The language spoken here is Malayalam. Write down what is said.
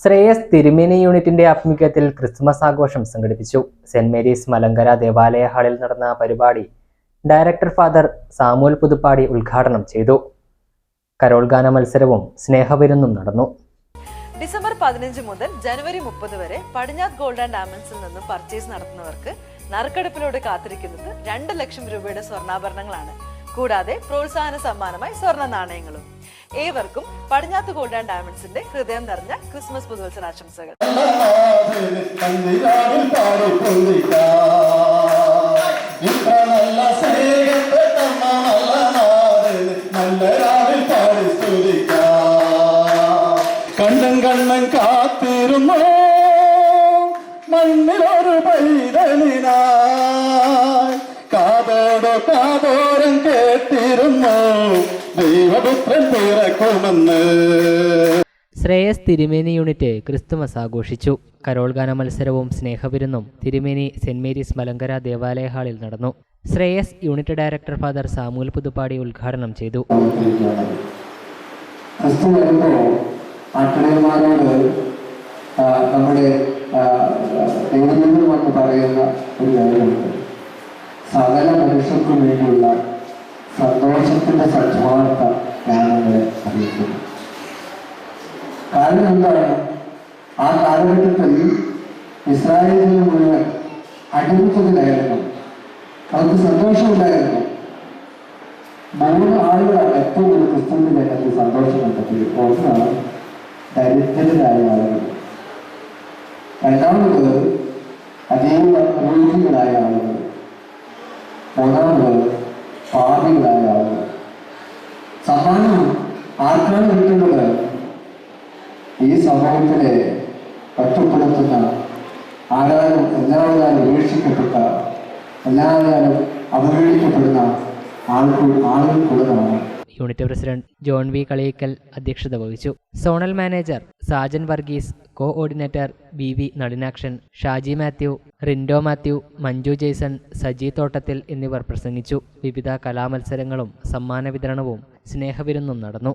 ശ്രേയസ് തിരുമേനി യൂണിറ്റിന്റെ ആഭിമുഖ്യത്തിൽ ക്രിസ്മസ് ആഘോഷം സംഘടിപ്പിച്ചു. സെന്റ് മേരീസ് മലങ്കര ദേവാലയ ഹാളിൽ നടന്ന പരിപാടി ഡയറക്ടർ ഫാദർ സാമുൽ പുതുപ്പാടി ഉദ്ഘാടനം ചെയ്തു. കരോൾ ഗാന മത്സരവും സ്നേഹവിരുന്നും നടന്നു. ഡിസംബർ പതിനഞ്ച് മുതൽ ജനുവരി മുപ്പത് വരെ പടിഞ്ഞാത് ഗോൾഡ് ആൻഡ് ഡയമണ്ട്സിൽ നിന്നും പർച്ചേസ് നടത്തുന്നവർക്ക് നറുക്കെടുപ്പിലൂടെ കാത്തിരിക്കുന്നത് രണ്ട് ലക്ഷം രൂപയുടെ സ്വർണാഭരണങ്ങളാണ്. കൂടാതെ പ്രോത്സാഹന സമ്മാനമായി സ്വർണ നാണയങ്ങളും. ഏവർക്കും പടിഞ്ഞാത്ത് ഗോൾഡ് ആൻഡ് ഡയമണ്ട്സിന്റെ ഹൃദയം നിറഞ്ഞ ക്രിസ്മസ് പുതുവത്സരാശംസകൾ കണ്ണൻ കണ്ണൻ കാത്തിരുന്നു. മണ്ണിലൊരു പൈതലിനായി. കാതോടോ കാതോരം കേട്ടിരുന്നു. ദൈവപുത്രൻ പിറക്കുമെന്ന് ശ്രേയസ് തിരുമേനി യൂണിറ്റ് ക്രിസ്തുമസ് ആഘോഷിച്ചു. കരോൾ ഗാന മത്സരവും സ്നേഹവിരുന്നും തിരുമേനി സെന്റ് മേരീസ് മലങ്കര ദേവാലയ ഹാളിൽ നടന്നു. Shreyas unit director father Samuel Puthuppadi ഉദ്ഘാടനം ചെയ്തു. നമ്മുടെ പറയുന്ന ഒരു കാര്യമുണ്ട്. സകല മനുഷ്യർക്കും വേണ്ടിയുള്ള സന്തോഷത്തിന്റെ സജ്ജമാർത്ത ജ്ഞാനങ്ങളെ അറിയിക്കുന്നു. കാരണം എന്താണ്? ആ കാലഘട്ടത്തിൽ ഇസ്രായേലിൽ മുഴുവൻ അടിമത്തത്തിലായിരുന്നു അവർക്ക് സന്തോഷമുണ്ടായിരുന്നു. മൂന്ന് ആളുകളാണ് ഏറ്റവും കൂടുതൽ ക്രിസ്തുവിന്റെ രംഗത്ത് സന്തോഷം കണ്ടെത്തിയത് ഒന്നാണ് ദരിദ്രരായ ആളുകൾ. രണ്ടാമത് അതീവ ആളുകൾ. മൂന്നാമത് പാപികളായ ആളുകൾ സമ്മാനം ആർക്കാണ് കിട്ടുന്നത് ഈ സമൂഹത്തിലെ ഒറ്റപ്പെടുത്തുന്ന ആരാലും എല്ലാവരും ഉപേക്ഷിക്കപ്പെട്ട എല്ലാവരും അവഹേളിക്കപ്പെടുന്ന ആളുകൾ ആളുകൾക്കുള്ളതാണ്. Unit president John V Kaliyikkal അധ്യക്ഷത വഹിച്ചു. Zonal manager Sajan Varghese coordinator B V Nalinakshan Shaji Mathew Rindo Mathew Manju Jaison Saji Thottathil എന്നിവർ പ്രസംഗിച്ചു. വിവിധ കലാമത്സരങ്ങളും സമ്മാന വിതരണവും സ്നേഹവിരുന്നും നടന്നു.